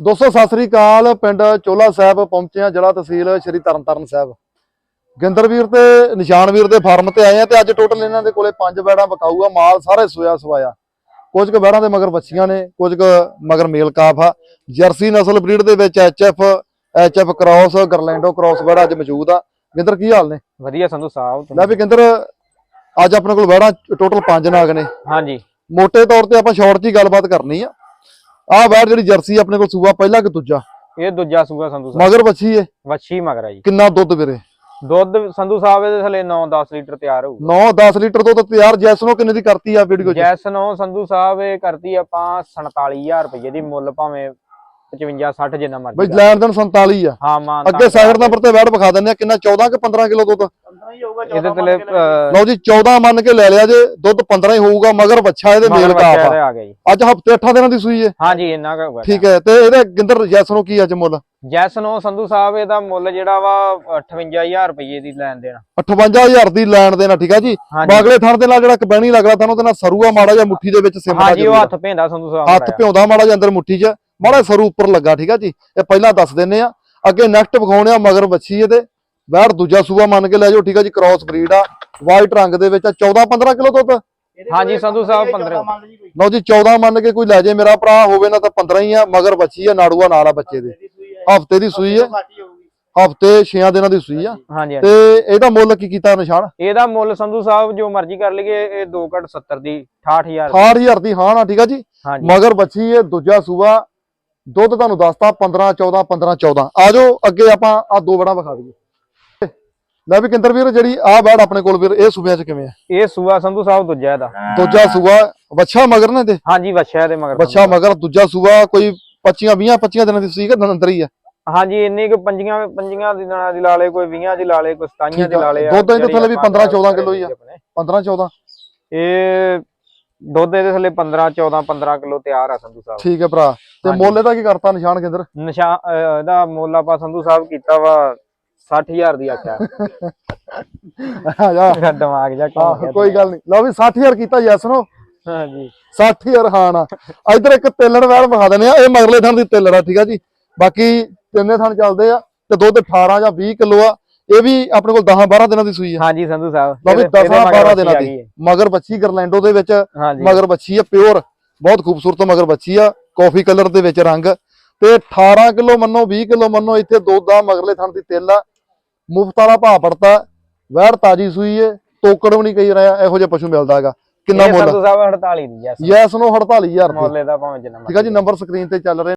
ਦੋਸਤੋ ਸਤਿ ਸ੍ਰੀ ਅਕਾਲ। ਪਿੰਡ ਚੋਲਾ ਸਾਹਿਬ ਪਹੁੰਚੇ ਆ ਜ਼ਿਲ੍ਹਾ ਤਹਿਸੀਲ ਸ਼੍ਰੀ ਤਰਨਤਾਰਨ ਸਾਹਿਬ। ਗਿੰਦਰਵੀਰ ਤੇ ਨਿਸ਼ਾਨਵੀਰ ਦੇ ਫਾਰਮ ਤੇ ਆਏ ਆ ਤੇ ਅੱਜ ਟੋਟਲ ਇਹਨਾਂ ਦੇ ਕੋਲੇ ਪੰਜ ਬੈੜਾਂ ਆ ਮਾਲ ਸਾਰੇ ਸੋਇਆ ਸਵਾਇਆ। ਕੁਝ ਕੁ ਬੈੜਾਂ ਦੇ ਮਗਰ ਬੱਚੀਆਂ ਨੇ ਕੁਝ ਕੁ ਮਗਰ ਮੇਲ ਕਾਫ ਆ। ਜਰਸੀ ਨਸਲ ਬਰੀਡ ਦੇ ਵਿੱਚ ਐਚਐਫ ਐਚਐਫ ਕ੍ਰਾਸ ਗਰਲੈਂਡੋ ਕ੍ਰਾਸ ਬੈੜਾ ਅੱਜ ਮੌਜੂਦ ਆ। ਗਿੰਦਰ ਕੀ ਹਾਲ ਨੇ? ਵਧੀਆ ਸੰਧੂ ਸਾਹਿਬ ਲੈ ਵੀ ਗਿੰਦਰ ਅੱਜ ਆਪਣੇ ਕੋਲ ਬੈੜਾਂ ਟੋਟਲ ਪੰਜ ਨਾਗ ਨੇ। ਹਾਂਜੀ। ਮੋٹے ਤੌਰ ਤੇ ਆਪਾਂ ਸ਼ਾਰਟ 'ਚ ਹੀ ਗੱਲਬਾਤ ਕਰਨੀ ਆ। ਆਹ ਬੈੜ ਜਿਹੜੀ ਜਰਸੀ ਆਪਣੇ ਕੋਲ ਸੂਆ ਪਹਿਲਾ ਕਿ ਦੂਜਾ? ਇਹ ਦੂਜਾ ਸੂਗਾ ਸੰਧੂ ਸਾਹਿਬ। ਮਗਰ ਬੱਚੀ ਏ? ਵੱਛੀ ਮਗਰਾ ਜੀ। ਕਿੰਨਾ ਦੁੱਧ ਵੀਰੇ? ਦੁੱਧ ਸੰਧੂ ਸਾਹਿਬ ਇਹਦੇ ਥਲੇ 9-10 ਲੀਟਰ ਤਿਆਰ ਹੋਊ। 9-10 ਲੀਟਰ ਦੁੱਧ ਤਿਆਰ ਜੈਸਨੋ ਕਿੰਨੇ ਦੀ ਕਰਤੀ ਆ ਵੀਡੀਓ 'ਚ? ਜੈਸ ਨੋ ਸੰਧੂ ਸਾਹਿਬ ਇਹ ਕਰਦੀ ਆਪਾਂ 47000 ਰੁਪਏ ਦੀ ਮੁੱਲ ਭਾਵੇਂ 55-60 ਜਿੰਨਾ ਬਈ ਮਰਜ਼ੀ ਕਰ। ਲੈਣ ਦੇਣ 47 ਆ। ਹਾਂ ਮਾਂ ਅੱਗੇ ਸਾਈਡ ਨੰਬਰ ਤੇ ਬੈੜ ਵਿਖਾ ਦਿੰਦੇ ਆ ਕਿੰਨਾ 14 ਕਿ 15 ਕਿਲੋ ਦੁੱਧ? ਇਹਦੇ ਥਲੇ ਲਓ ਜੀ 14 ਮੰਨ ਕੇ ਲੈ ਲਿਆ ਜੇ ਦੁੱਧ 15 ਹੀ ਹੋਊਗਾ ਮਗਰ ਬੱਚਾ ਇਹਦੇ ਮੇਲ ਕਾਫ ਆ। ਆ ਗਿਆ ਜੀ। ਅੱਜ ਹਫ਼ਤੇ 8 ਦਿਨਾਂ ਦੀ ਸੂਈ ਏ। ਹਾਂਜੀ ਇੰਨਾ ਕੁ ਹੋਊਗਾ ਠੀਕ ਹੈ ਤੇ ਇਹਦੇ ਗਿੰਦਰ ਜੈਸਨੋ ਕੀ ਅੱਜ ਮੁੱਲ? ਜੈਸ ਨੋ ਸੰਧੂ ਸਾਹਿਬ ਇਹਦਾ ਮੁੱਲ ਜਿਹੜਾ ਵਾ 58000 ਰੁਪਏ ਦੀ ਲੈਣ ਦੇਣਾ। 58000 ਦੀ ਲੈਣ ਦੇਣਾ ਠੀਕ ਆ ਜੀ? ਬਾਗਲੇ ਥਣ ਦੇ ਨਾਲ ਜਿਹੜਾ ਕਬੈਣੀ ਲੱਗਦਾ ਤੁਹਾਨੂੰ ਉਹਦੇ ਨਾਲ ਸਰੂਆ ਮਾੜਾ ਜਿਹਾ ਮੁੱਠੀ ਦੇ ਵਿੱਚ ਸਿਮਟਾ ਹਾਂਜੀ ਉਹ ਹੱਥ ਭੇਂਦਾ ਸੰਧੂ ਸਾਹਿਬ ਹੱਥ ਭਿਉਂਦਾ ਮਾੜਾ ਜਿਹਾ ਅੰਦਰ ਮੁੱਠੀ 'ਚ। ਮਾੜਾ ਸਰੂ ਉੱਪਰ ਲੱਗਾ ਠੀਕ ਆ ਜੀ? ਇਹ ਪਹਿਲਾਂ ਦੱਸ ਦਿੰਨੇ ਆ। ਅੱਗੇ ਨੈਕਸਟ ਵਿਖਾਉਣੇ ਆ ਮਗਰ ਬੱਚੀ ਇਹਦੇ। ਬੈੜ ਦੂਜਾ ਸੂਆ ਮੰਨ ਕੇ ਲੈ ਜਾਓ ਠੀਕ ਆ ਜੀ ਕ੍ਰਾਸ ਬਰੀਡ ਆ ਵਾਈਟ ਰੰਗ ਦੇ ਵਿੱਚ 14 15 ਕਿਲੋ ਦੁੱਧ? ਹਾਂਜੀ ਸੰਧੂ ਸਾਹਿਬ 15 ਲਓ ਜੀ 14 ਮੰਨ ਕੇ ਕੋਈ ਲੈ ਜੇ ਮੇਰਾ ਭਰਾ ਹੋਵੇ ਨਾ ਤਾਂ 15 ਹੀ ਆ ਮਗਰ ਬੱਚੀ ਆ ਨਾੜੂਆ ਨਾਲ ਆ ਬੱਚੇ ਦੇ। ਹਫ਼ਤੇ ਦੀ ਸੂਈ ਹੈ ਹਫ਼ਤੇ 6 ਦਿਨਾਂ ਦੀ ਸੂਈ ਆ। ਹਾਂਜੀ ਤੇ ਇਹਦਾ ਮੁੱਲ ਕੀ ਕੀਤਾ ਨਿਸ਼ਾਨ? ਇਹਦਾ ਮੁੱਲ ਸੰਧੂ ਸਾਹਿਬ ਜੋ ਮਰਜ਼ੀ ਕਰ ਲਈਏ ਇਹ 2 ਘਟ 70 ਦੀ 68000 68000 ਦੀ। ਹਾਂ ਨਾ ਠੀਕ ਆ ਜੀ? ਮਗਰ ਬੱਚੀ ਹੈ ਦੂਜਾ ਸੂਆ ਦੁੱਧ ਤੁਹਾਨੂੰ ਦੱਸਤਾ 15 14 15 14 ਆ ਜਾਓ ਅੱਗੇ ਆਪਾਂ ਆ ਦੋ ਬੜਾ ਵਿਖਾ ਦਈਏ। ਲੈ ਵੀ ਕਿੰਦਰ ਵੀਰ ਜਿਹੜੀ ਆ ਬੈੜ ਆਪਣੇ ਕੋਲ ਵੀਰ ਇਹ ਸੂਬਿਆਂ ਚ ਕਿਵੇਂ ਆ? ਇਹ ਸੂਆ ਸੰਧੂ ਸਾਹਿਬ ਦੂਜਾ ਇਹਦਾ। ਦੂਜਾ ਸੂਆ ਬੱਚਾ ਮਗਰ ਨੇ ਤੇ ਹਾਂਜੀ ਵੱਛਾ ਦੇ ਮਗਰ। ਬੱਚਾ ਮਗਰ ਦੂਜਾ ਸੂਆ ਕੋਈ 25 20 25 ਦਿਨਾਂ ਦੀ ਸੂਈ ਕਿ ਅੰਦਰ ਹੀ ਆ। ਹਾਂਜੀ ਇੰਨੇ ਕੁ ਪੰਜੀਆਂ ਪੰਜੀਆਂ ਦੀ ਦਿਨਾਂ ਦੀ ਲਾ ਲੇ ਕੋਈ 20 ਦੀ ਲਾ ਲੇ ਕੋਈ 27 ਠੀਕ ਦੀ। ਲਾ ਲੇ ਦੁੱਧ ਇਹਦੇ ਥੱਲੇ ਵੀ 15 14 ਕਿਲੋ ਹੀ ਆ। 15 14 ਇਹ ਦੁੱਧ ਇਹਦੇ ਥੱਲੇ 15 14 15 ਕਿਲੋ ਤਿਆਰ ਆ ਸੰਧੂ ਸਾਹਿਬ। ਠੀਕ ਹੈ ਭਰਾ। ਤੇ। ਮੁੱਲ ਇਹਦਾ ਕੀ ਕਰਤਾ ਨਿਸ਼ਾਨ ਕਿੰਦਰ? ਨਿਸ਼ਾਨ ਇਹਦਾ ਮੁੱਲ ਆਪਾਂ ਸੰਧੂ ਸਾਹਿਬ ਕੀਤਾ ਵਾ 60000 ਦੀ ਆਖਿਆ ਆ ਜਾ। ਮੇਰਾ ਦਿਮਾਗ ਜਾ ਆਹ, ਕੋਈ ਗੱਲ ਨਹੀਂ। ਲਓ ਵੀ 60000 ਕੀਤਾ ਯੈਸ ਨੋ ਹਾਂਜੀ। 60000 ਹਾਂ ਨਾ। ਇਧਰ ਇੱਕ ਤੇਲੜ ਵੈਲ ਵਿਖਾ ਦਿੰਦੇ ਆ। ਇਹ ਮਗਰਲੇ ਥਣ ਦੀ ਤੇਲੜ ਆ ਠੀਕ ਆ ਜੀ। ਬਾਕੀ ਤਿੰਨੇ ਥਣ ਚੱਲਦੇ ਆ ਤੇ ਦੁੱਧ 18 ਜਾਂ 20 ਕਿਲੋ ਆ। ਇਹ ਵੀ ਆਪਣੇ ਕੋਲ 10 12 ਦਿਨਾਂ ਦੀ ਸੂਈ ਆ। ਹਾਂਜੀ ਸੰਧੂ ਸਾਹਿਬ। ਲਓ ਵੀ ਇਹਦੇ- 10 ਇਹਦੇ ਮਗਰ 12 ਵੱਛੀ ਦਿਨਾਂ ਦੀ। ਮਗਰ ਬੱਚੀ ਗਰਲੈਂਡੋ ਦੇ ਵਿੱਚ। ਹਾਂਜੀ। ਮਗਰ ਬੱਚੀ ਆ ਪਿਓਰ। ਬਹੁਤ ਖੂਬਸੂਰਤ ਮਗਰ ਬੱਚੀ ਆ। ਕਾਫੀ ਕਲਰ ਦੇ ਵਿੱਚ ਰੰਗ। ਤੇ 18 ਕਿਲੋ ਮੰਨੋ 20 ਕਿਲੋ ਮੰਨੋ ਇੱਥੇ ਦੁੱਧ ਆ ਮਗਰਲੇ ਥਣ ਦੀ ਤਿੱਲ ਆ। ਮੁਫਤ ਵਾਲਾ ਭਾਅ ਪੜਤਾ ਵੈੜ ਤਾਜੀ ਸੂਈ ਏ ਤੋਕੜ ਵੀ ਨਹੀਂ ਕਹੀ ਰਿਹਾ ਇਹੋ ਜਿਹਾ ਪਸ਼ੂ ਮਿਲਦਾ ਹੈਗਾ। ਕਿੰਨਾ ਮੁੱਲ? ਸੰਧੂ ਸਾਹਿਬ 48 ਦੀ ਜੈਸ ਯੈਸ ਨੂੰ 48000 ਦੀ। ਮੁੱਲ ਇਹਦਾ ਭਾਵੇਂ ਜਿੰਨਾ ਠੀਕ ਆ ਜੀ ਨੰਬਰ ਸਕਰੀਨ ਤੇ ਚੱਲ ਰਹੇ